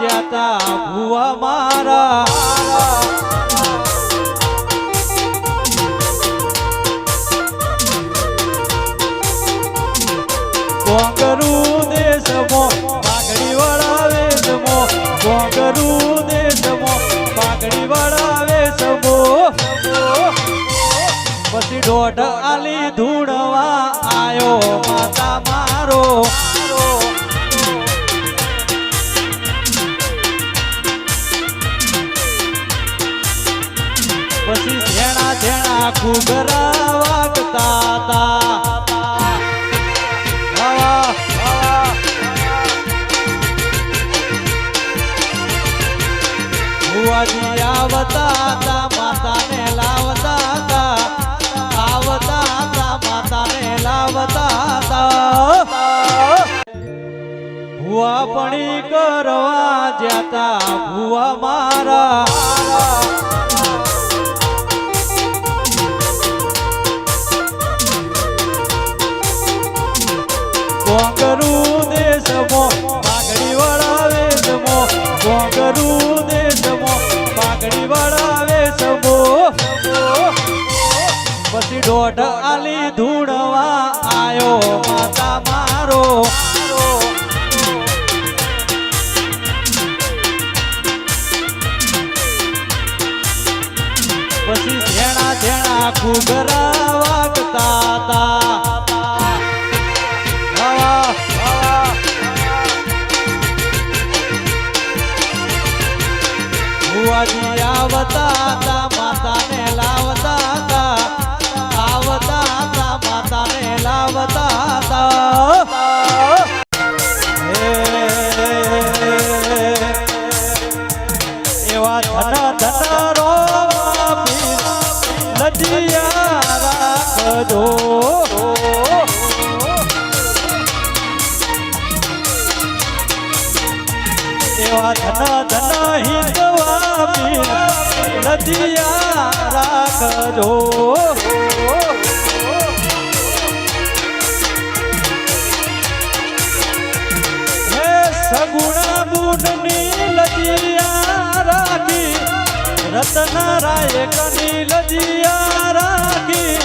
જતા ભુવા મારા. કોંગરું દેશમો પાઘડી સમો. કોંગરું દેશમો પાઘડી સમો. પછી દોઢ આલી ધૂળવા આયો માતા મારો. ઝેણા ઘૂઘરા વાગતા તા વાહ, વાહ. ભુવાજી આવતા હતા માતાને લાવતા હતા આવતા હતા માતાને લાવતા હતા ભુવા પણી કરવા જતા ભુવા મારા પછી દોઢ આલી ધૂળવા આયો. માતા પછી ઝેણા ઝેણા ઘૂઘરા વાગતા ભુવાજી આવતા હતા માતાને લાવતા હતા. આવતા હતા માતાને લાવતા હે, એવા ધન ધન રો લજિયા રાખજો નદિયા રાખજો. હે સગુણા બુનની લજિયા રાખી, રતનારાય કની લજિયા રાખી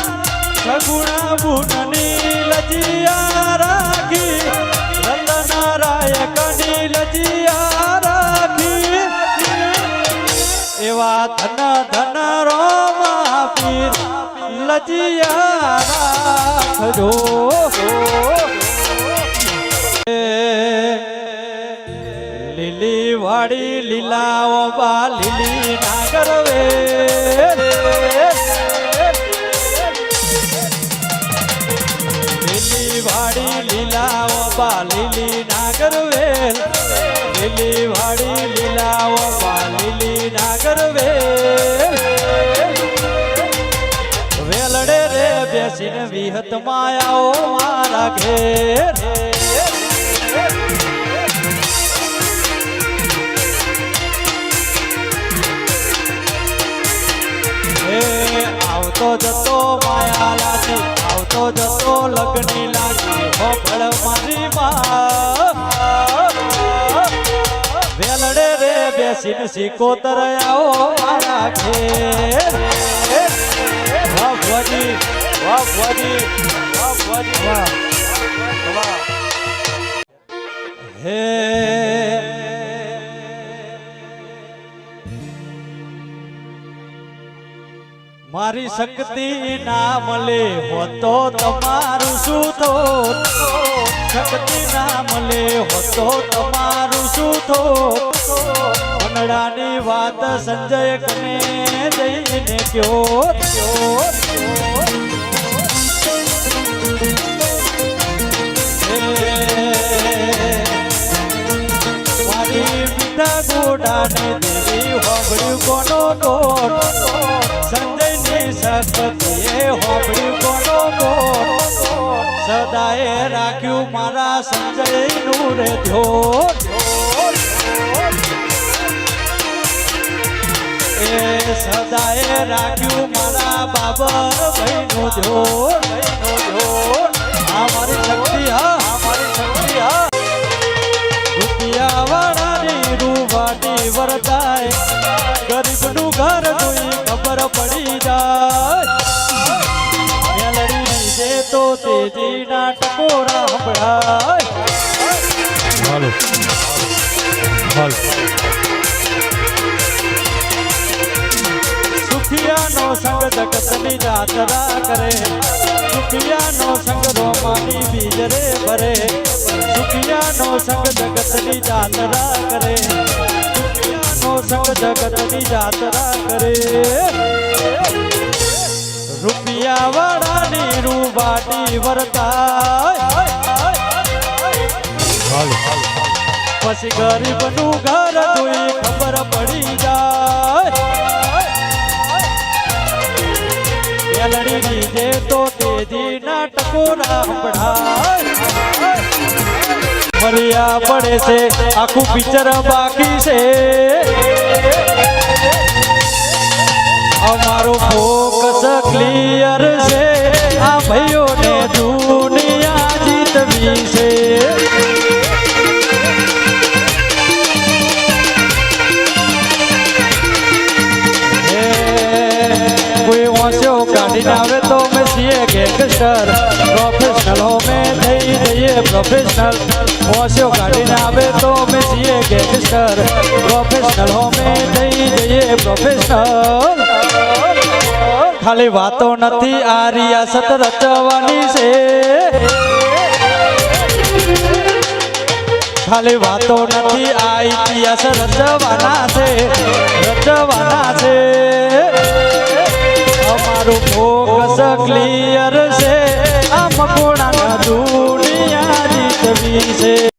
સગુણા બુનની લજિયા રાખી, રતનારાય કની લજિયા એવા ધન ધન રોમા પીર લજિયા રાખજો લીલી વાડી લીલાઓ બા લીલી નાગર બેસીને વિહત માયાઓ મારા ઘેર. આવતો જતો માયા લાગી, આવતો જતો લગની લાગી હોફળ મારી માં. વેલડે રે બેસીને સિકોતર આવો મારા ઘેર. હે મારી શક્તિ ના મળે હોતો તમારું શું થોત શક્તિ ના મળે હોતો તમારું શું થોત મનડાની વાત સંજય કને જઈને કયો કયો ગોડાને દેવી હોબળ્યું કોનો ટોટ સંજયની સરસ્વતીએ હોબળ્યું કોનો ટોટ સદાએ રાખ્યું મારા સંજયનું રે ધ્યોત એ સદાએ રાખ્યું મારા બાબર ભાઈનો જોર ભાઈનો જોર તેજીના ટકોરા સંભળાય હાલો હાલો સુખિયાનો સંગ જગતની જાત્રા કરે સુખિયાનો સંગ રોમાની બીજરે ભરે સુખિયાનો સંગ જગતની જાત્રા કરે સુખિયાનો સંગ જગતની જાત્રા કરે રૂપિયા વાળાની રૂબાટી વરતાય. પછી ગરીબનું ઘર જોઈ ખબર પડી જાય. મેલડીની લીધે તો તેજી નાટકો સંભળાય ફરિયા પડે છે, આખું પિક્ચર બાકી છે. અમારો ફોકસ ક્લિયર છે. આ ભાઈઓને દુનિયા જીતવી છે. કોઈ વાંચ્યો કાઢીને આવે તો અમે છીએ ગેંગસ્ટર પ્રોફેશનલ અમે થઈ જઈએ પ્રોફેશનલ વાંચ્યો કાઢીને આવે તો અમે છીએ ગેંગસ્ટર પ્રોફેશનલ અમે થઈ જઈએ પ્રોફેશનલ ખાલી વાતો નથી, આ રિયાસત રચવાની છે. ખાલી વાતો નથી, આ ઇતિહાસ રચવાના છે રચવાના છે. અમારું ફોકસ ક્લિયર છે, આમ કોણા દુનિયા જીતવી છે.